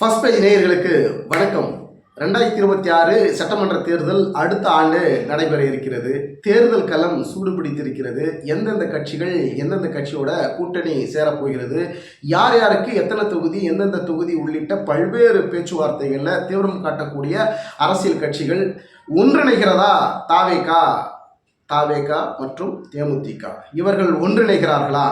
First page நேயர்களுக்கு வணக்கம். ரெண்டாயிரத்தி இருபத்தி ஆறு சட்டமன்ற தேர்தல் அடுத்த ஆண்டு நடைபெற இருக்கிறது. தேர்தல் களம் சூடுபிடித்திருக்கிறது. எந்தெந்த கட்சிகள் எந்தெந்த கட்சியோட கூட்டணி சேரப்போகிறது? யார் யாருக்கு எத்தனை தொகுதி எந்தெந்த தொகுதி உள்ளிட்ட பல்வேறு பேச்சுவார்த்தைகளில் தீவிரம் காட்டக்கூடிய அரசியல் கட்சிகள் ஒன்றிணைகிறதா தாவேகா தாவேகா மற்றும் தேமுதிக. இவர்கள் ஒன்றிணைகிறார்களா?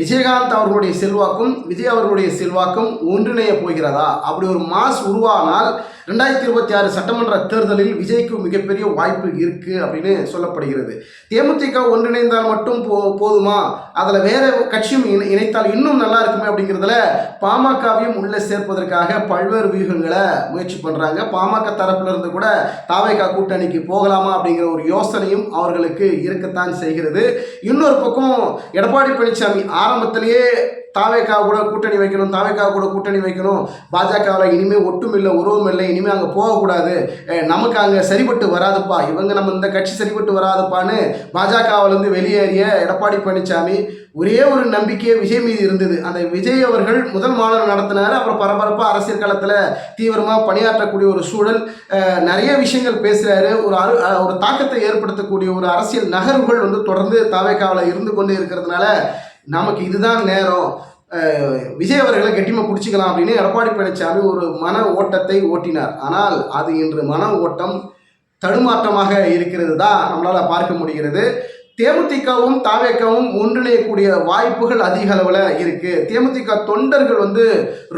விஜயகாந்த் அவர்களுடைய செல்வாக்கும் விஜய் அவர்களுடைய செல்வாக்கும் ஒன்றிணைய போகிறதா? அப்படி ஒரு மாஸ் உருவானால் ரெண்டாயிரத்தி இருபத்தி ஆறு சட்டமன்ற தேர்தலில் விஜய்க்கு மிகப்பெரிய வாய்ப்பு இருக்கு அப்படின்னு சொல்லப்படுகிறது. தேமுதிக ஒன்றிணைந்தால் மட்டும் போ போதுமா? அதில் வேற கட்சியும் இணை- இணைத்தால் இன்னும் நல்லா இருக்குமே அப்படிங்கிறதுல பாமகவையும் உள்ளே சேர்ப்பதற்காக பல்வேறு வியூகங்களை முயற்சி பண்ணுறாங்க பாமக தரப்பிலிருந்து கூட தாவேகா கூட்டணிக்கு போகலாமா அப்படிங்கிற ஒரு யோசனையும் அவர்களுக்கு இருக்கத்தான் செய்கிறது. இன்னொரு பக்கம் எடப்பாடி பழனிசாமி ஆரம்பத்திலேயே தாவேக்கா கூட கூட்டணி வைக்கணும் தாவேக்கா கூட கூட்டணி வைக்கணும். பாஜகவில் இனிமேல் ஒட்டும் இல்லை உறவும் இல்லை இனிமேல் அங்கே போகக்கூடாது. நமக்கு அங்கே சரிப்பட்டு வராதுப்பா. இவங்க நம்ம இந்த கட்சி சரிபட்டு வராதுப்பான்னு பாஜகவிலேருந்து வெளியேறிய எடப்பாடி பழனிசாமி ஒரே ஒரு நம்பிக்கையே விஜய் மீது இருந்தது. அந்த விஜய் அவர்கள் முதல் மாநாடு நடத்தினார். அப்புறம் பரபரப்பாக அரசியல் களத்தில் தீவிரமாக பணியாற்றக்கூடிய ஒரு சூழல் நிறைய விஷயங்கள் பேசுகிறாரு ஒரு அரு ஒரு தாக்கத்தை ஏற்படுத்தக்கூடிய ஒரு அரசியல் நகர்வுகள் வந்து தொடர்ந்து தாவேக்காவில் இருந்து கொண்டு இருக்கிறதுனால நமக்கு இதுதான் நேரம். விஜய் அவர்களை கெட்டிமா பிடிச்சிக்கலாம் அப்படின்னு எடப்பாடி பழனிசாமி ஒரு மன ஓட்டத்தை ஓட்டினார். ஆனால் அது இன்று மன ஓட்டம் தடுமாற்றமாக இருக்கிறது தான் நம்மளால் பார்க்க முடிகிறது. தேமுதிகவும் தாவேக்கவும் ஒன்றிணையக்கூடிய வாய்ப்புகள் அதிக அளவில் இருக்குது தேமுதிக தொண்டர்கள் வந்து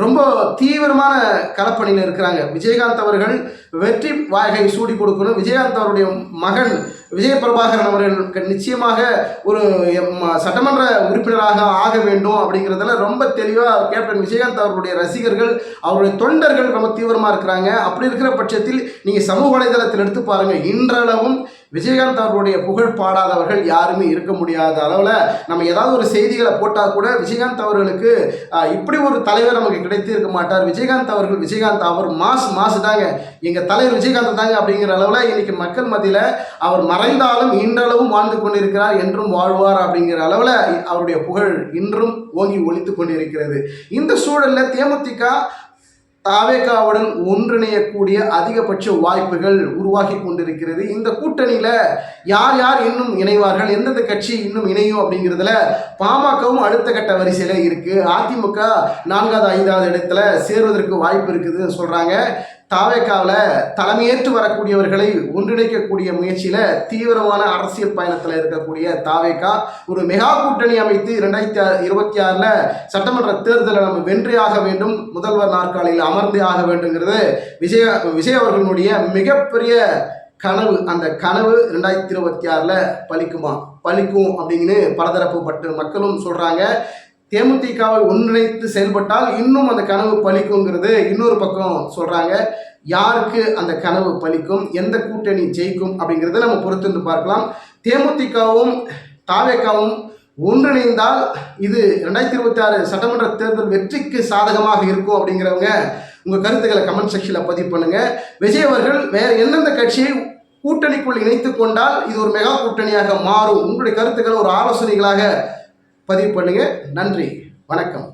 ரொம்ப தீவிரமான களப்பணியில் இருக்கிறாங்க. விஜயகாந்த் அவர்கள் வெற்றி வாகை சூடி கொடுக்கணும். விஜயகாந்த் அவருடைய மகன் விஜய பிரபாகரன் அவர்களுக்கு நிச்சயமாக ஒரு சட்டமன்ற உறுப்பினராக ஆக வேண்டும் அப்படிங்கிறதுல ரொம்ப தெளிவாக கேப்டன் விஜயகாந்த் அவர்களுடைய ரசிகர்கள் அவருடைய தொண்டர்கள் ரொம்ப தீவிரமாக இருக்கிறாங்க. அப்படி இருக்கிற பட்சத்தில் நீங்கள் சமூக வலைதளத்தில் எடுத்து பாருங்கள் இன்றளவும் விஜயகாந்த் அவர்களுடைய புகழ் பாடாதவர்கள் யாருமே இருக்க முடியாத அளவில் நம்ம ஏதாவது ஒரு செய்திகளை போட்டால் கூட விஜயகாந்த் அவர்களுக்கு இப்படி ஒரு தலைவர் நமக்கு கிடைத்து இருக்க மாட்டார். விஜயகாந்த் அவர்கள் விஜயகாந்த் அவர் மாஸ் மாசு தாங்க. எங்கள் தலைவர் விஜயகாந்த் தாங்க அப்படிங்கிற அளவில் இன்னைக்கு மக்கள் மத்தியில் அவர் மறைந்தாலும் இன்றளவும் வாழ்ந்து கொண்டிருக்கிறார் என்றும் வாழ்வார் அப்படிங்கிற அளவில் அவருடைய புகழ் இன்றும் ஓங்கி ஒழித்து கொண்டிருக்கிறது. இந்த சூழலில் தேமுதிக தாவேகாவுடன் ஒன்றிணையக்கூடிய அதிகபட்ச வாய்ப்புகள் உருவாகி கொண்டிருக்கிறது. இந்த கூட்டணியில் யார் யார் இன்னும் இணைவார்கள்? எந்தெந்த கட்சி இன்னும் இணையும் அப்படிங்கிறதுல பாமகவும் அடுத்த கட்ட வரிசையில் இருக்குது அதிமுக நான்காவது ஐந்தாவது இடத்துல சேருவதற்கு வாய்ப்பு இருக்குதுன்னு சொல்கிறாங்க தாவேக்காவில் தலைமையேற்று வரக்கூடியவர்களை ஒன்றிணைக்கக்கூடிய முயற்சியில் தீவிரமான அரசியல் பயணத்தில் இருக்கக்கூடிய தாவேக்கா ஒரு மெகா கூட்டணி அமைத்து ரெண்டாயிரத்தி இருபத்தி ஆறில் சட்டமன்ற தேர்தலை நம்ம வென்றியாக வேண்டும் முதல்வர் நாற்காலியில் அமர்ந்தே ஆக வேண்டுங்கிறது விஜய விஜய் அவர்களுடைய மிகப்பெரிய கனவு. அந்த கனவு ரெண்டாயிரத்தி இருபத்தி ஆறில் பலிக்குமா பலிக்கும் அப்படின்னு பலதரப்பு பட்டு மக்களும் சொல்கிறாங்க தேமுதிகவை ஒன்றிணைத்து செயல்பட்டால் இன்னும் அந்த கனவு பலிக்குங்கிறது இன்னொரு பக்கம் சொல்கிறாங்க யாருக்கு அந்த கனவு பலிக்கும்? எந்த கூட்டணி ஜெயிக்கும்? அப்படிங்கிறத நம்ம பொறுத்து வந்து பார்க்கலாம். தேமுதிகவும் தாவேக்காவும் ஒன்றிணைந்தால் இது ரெண்டாயிரத்தி இருபத்தி ஆறு சட்டமன்ற தேர்தல் வெற்றிக்கு சாதகமாக இருக்கும் அப்படிங்கிறவங்க உங்கள் கருத்துக்களை கமெண்ட் செக்ஷனில் பதிவு பண்ணுங்கள் விஜய் அவர்கள் வேறு எந்தெந்த கட்சியை கூட்டணிக்குள் இணைத்து கொண்டால் இது ஒரு மெகா கூட்டணியாக மாறும்? உங்களுடைய கருத்துக்களை ஒரு ஆலோசனைகளாக பதிவு பண்ணுங்கள் நன்றி. வணக்கம்.